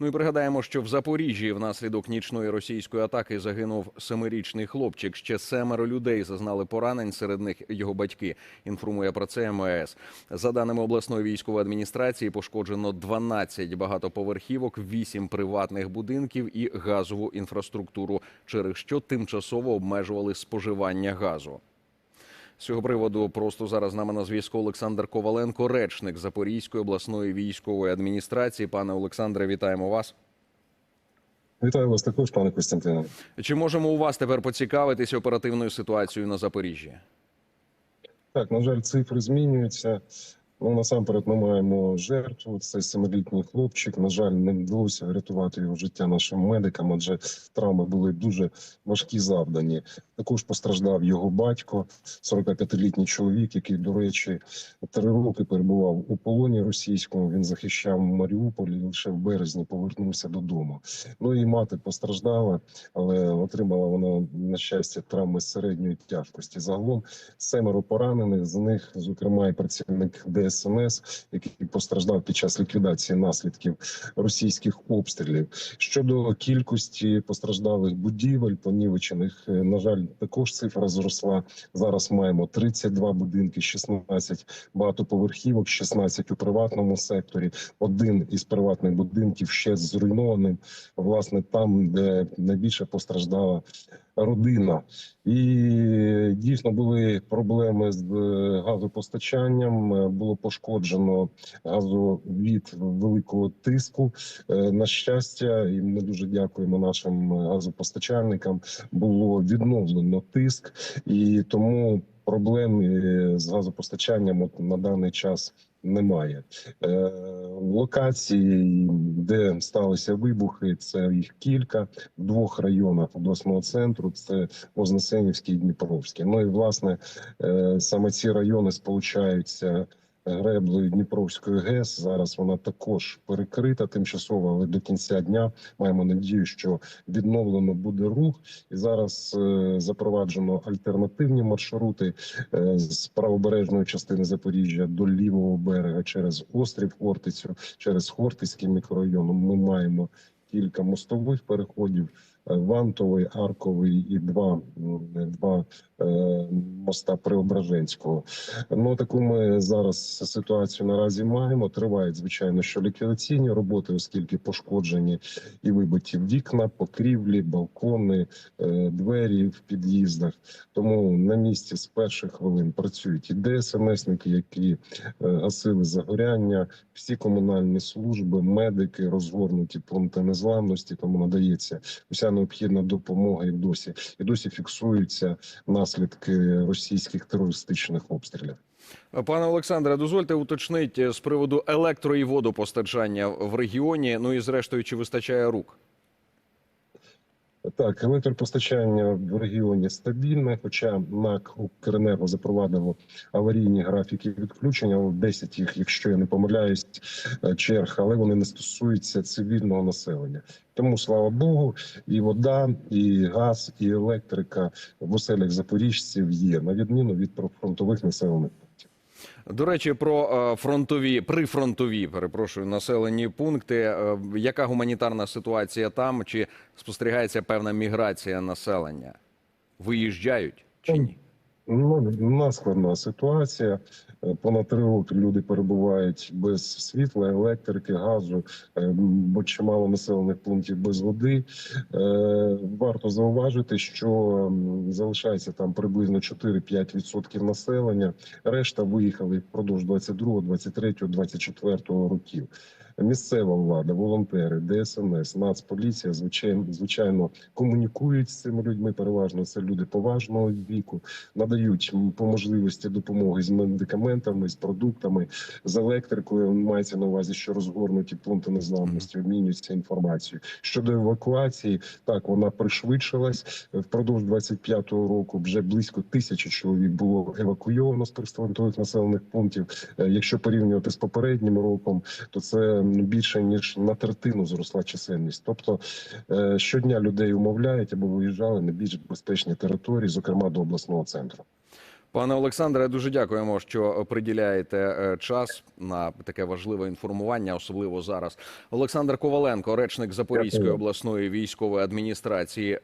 Ну і пригадаємо, що в Запоріжжі внаслідок нічної російської атаки загинув семирічний хлопчик. Ще семеро людей зазнали поранень. Серед них його батьки. Інформує про це МВС. За даними обласної військової адміністрації, пошкоджено 12 багатоповерхівок, 8 приватних будинків і газову інфраструктуру, через що тимчасово обмежували споживання газу. З цього приводу просто зараз з нами на зв'язку Олександр Коваленко, речник Запорізької обласної військової адміністрації. Пане Олександре, вітаємо вас. Вітаю вас також, пане Костянтине. Чи можемо у вас тепер поцікавитись оперативною ситуацією на Запоріжжі? Так, на жаль, цифри змінюються. Ну, насамперед, ми маємо жертву. Це семилітній хлопчик. На жаль, не вдалося врятувати його життя нашим медикам, адже травми були дуже важкі завдані. Також постраждав його батько, 45-літній чоловік, який, до речі, три роки перебував у полоні російському. Він захищав Маріуполь і лише в березні повернувся додому. Ну і мати постраждала, але отримала вона на щастя травми середньої тяжкості. Загалом семеро поранених. З них, зокрема, і працівник ДСНС, який постраждав під час ліквідації наслідків російських обстрілів. Щодо кількості постраждалих будівель, понівечених, е, на жаль, також цифра зросла. Зараз маємо 32 будинки, 16 багатоповерхівок, 16 у приватному секторі. Один із приватних будинків ще зруйнований. Власне, там, де найбільше постраждала родина, і дійсно були проблеми з е, газопостачанням. Е, Було пошкоджено газовід великого тиску. Е, На щастя, і ми дуже дякуємо нашим газопостачальникам. Було відновлено тиск, і тому проблем з газопостачанням от на даний час немає. Е, локації, де сталися вибухи, це їх кілька в двох районах обласного центру. Це Вознесенівський і Дніпровський. Ну і власне е, саме ці райони сполучаються. Греблею Дніпровської ГЕС зараз вона також перекрита тимчасово, але до кінця дня маємо надію, що відновлено буде рух, і зараз е, запроваджено альтернативні маршрути е, з правобережної частини Запоріжжя до лівого берега через острів Хортицю, через Хортицький мікрорайон. Ми маємо кілька мостових переходів. е, Вантовий, Арковий і два, два е, моста Преображенського. Ну таку ми зараз ситуацію наразі маємо. Тривають звичайно, що ліквідаційні роботи, оскільки пошкоджені і вибиті вікна, покрівлі, балкони, е, двері в під'їздах. Тому на місці з перших хвилин працюють і ДСНСники, які е, гасили загоряння, всі комунальні служби, медики розгорнуті пункти незламності. Тому надається уся необхідна допомога і досі і досі фіксуються наслідки російських терористичних обстрілів. Пане Олександре, дозвольте уточнити з приводу електро і водопостачання в регіоні. Ну і зрештою, чи вистачає рук? Так, електропостачання в регіоні стабільне, хоча НАК «Укренерго» запровадило аварійні графіки відключення, 10 їх, якщо я не помиляюсь, е, черг, але вони не стосуються цивільного населення. Тому слава Богу, і вода, і газ, і електрика в оселях запоріжців є на відміну від прифронтових населених пунктів. До речі, про е, фронтові прифронтові, перепрошую, населені пункти. Е, Яка гуманітарна ситуація там? Чи спостерігається певна міграція населення? Виїжджають чи ні? Ну, у нас складна ситуація. Е, Понад три роки люди перебувають без світла, електрики, газу, е, бо чимало населених пунктів без води. Е, Варто зауважити, що залишається там приблизно 4-5% населення. Решта виїхали впродовж 22, 23, 24 років. Місцева влада, волонтери, ДСНС, Нацполіція, звичайно, звичайно, комунікують з цими людьми. Переважно це люди поважного віку, надають по можливості допомоги з медикаментами, з продуктами, з електрикою. Мається на увазі, що розгорнуті пункти незламності, обмінюються інформацією. Щодо евакуації, так вона пришвидшилась впродовж 25-го року. Вже близько тисячі чоловік було евакуйовано з прифронтових населених пунктів. Е, Якщо порівнювати з попереднім роком, то це більше ніж на третину зросла чисельність. Тобто е, щодня людей умовляють або виїжджали на більш безпечні території, зокрема до обласного центру. Пане Олександре, дуже дякуємо, що приділяєте е, час на таке важливе інформування, особливо зараз. Олександр Коваленко, речник Запорізької обласної військової адміністрації.